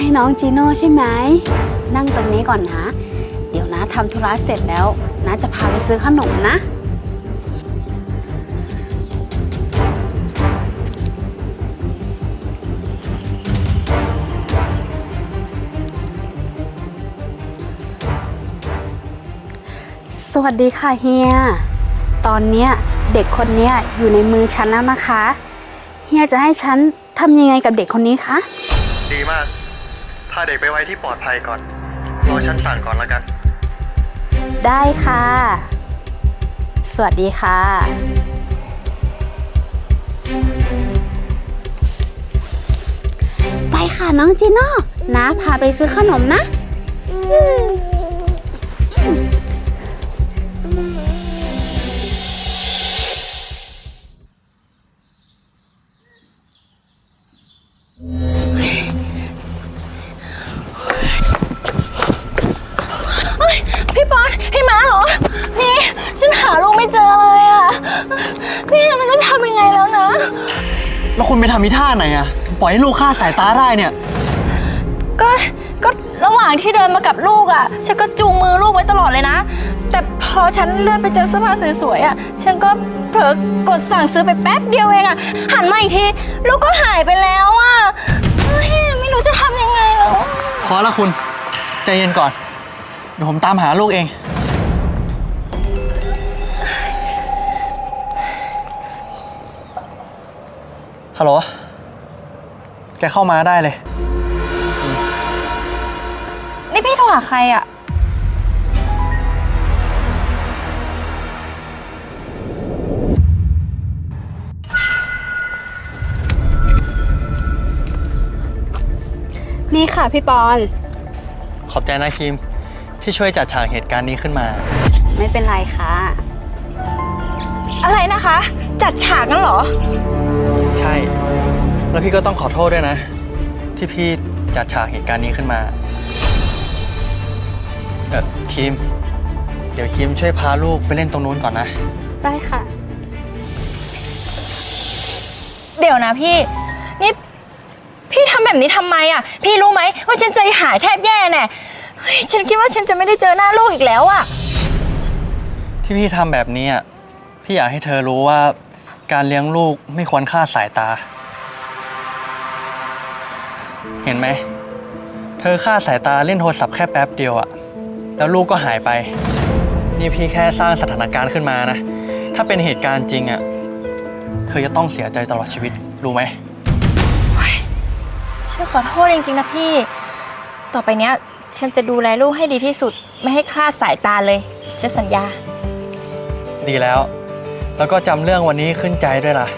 ให้น้องจีโน่ใช่ไหม นั่งตรงนี้ก่อนนะ เดี๋ยวนะทำธุระเสร็จแล้วนะจะพาไปซื้อขนมนะ สวัสดีค่ะเฮีย ตอนเนี้ยเด็กคนเนี้ยอยู่ในมือฉันแล้วนะคะ เฮียจะให้ฉันทำยังไงกับเด็กคนนี้คะ ดีมากาเด็กไปไว้ที่ปลอดภัยก่อน รอฉันสั่งก่อนแล้วกัน ได้ค่ะ สวัสดีค่ะ ไปค่ะน้องจีโน่นะพาไปซื้อขนมนะพี่ แล้วคุณไปทำมิท่าไหนอะปล่อยให้ลูกฆ่าสายตาได้เนี่ย ก็ก็ระหว่างที่เดินมากับลูกอะ ฉันก็จูงมือลูกไว้ตลอดเลยนะ แต่พอฉันเลื่อนไปเจอเสื้อผ้าสวยๆอะ ฉันก็เผลอกดสั่งซื้อไปแป๊บเดียวเองอะ หันมาอีกที ลูกก็หายไปแล้วอะเฮ้ยไม่รู้จะทำยังไงแล้ว พอแล้วคุณ ใจเย็นก่อน เดี๋ยวผมตามหาลูกเอง ฮัลโหล แกเข้ามาได้เลย นี่พี่โทรหาใครอะ นี่ค่ะพี่ปอน ขอบใจนะคิม ที่ช่วยจัดฉากเหตุการณ์นี้ขึ้นมา ไม่เป็นไรค่ะ อะไรนะคะ จัดฉากนั่นเหรอ ใช่ แล้วพี่ก็ต้องขอโทษด้วยนะ ที่พี่จัดฉากเหตุการณ์นี้ขึ้นมา เออคิม เดี๋ยวคิมช่วยพาลูกไปเล่นตรงนู้นก่อนนะ ได้ค่ะ เดี๋ยวนะพี่ นี่ พี่ทำแบบนี้ทำไมอะ พี่รู้ไหมว่าฉันใจหายแทบแย่แน่เฮ้ยฉันคิดว่าฉันจะไม่ได้เจอหน้าลูกอีกแล้วอะ ที่พี่ทำแบบนี้อะ พี่อยากให้เธอรู้ว่าการเลี้ยงลูกไม่ควรคลาดสายตา เห็นไหม เธอคลาดสายตาเล่นโทรศัพท์แค่แป๊บเดียวอะแล้วลูกก็หายไป นี่พี่แค่สร้างสถานการณ์ขึ้นมานะ ถ้าเป็นเหตุการณ์จริงอะเธอจะต้องเสียใจตลอดชีวิตรู้ไหมฉันขอโทษจริงๆนะพี่ ต่อไปเนี้ย ฉันจะดูแลลูกให้ดีที่สุด ไม่ให้คลาดสายตาเลย ฉันสัญญา ดีแล้ว แล้วก็จำเรื่องวันนี้ขึ้นใจด้วยล่ะ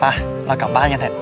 ไปะเรากลับบ้านกันเถอะ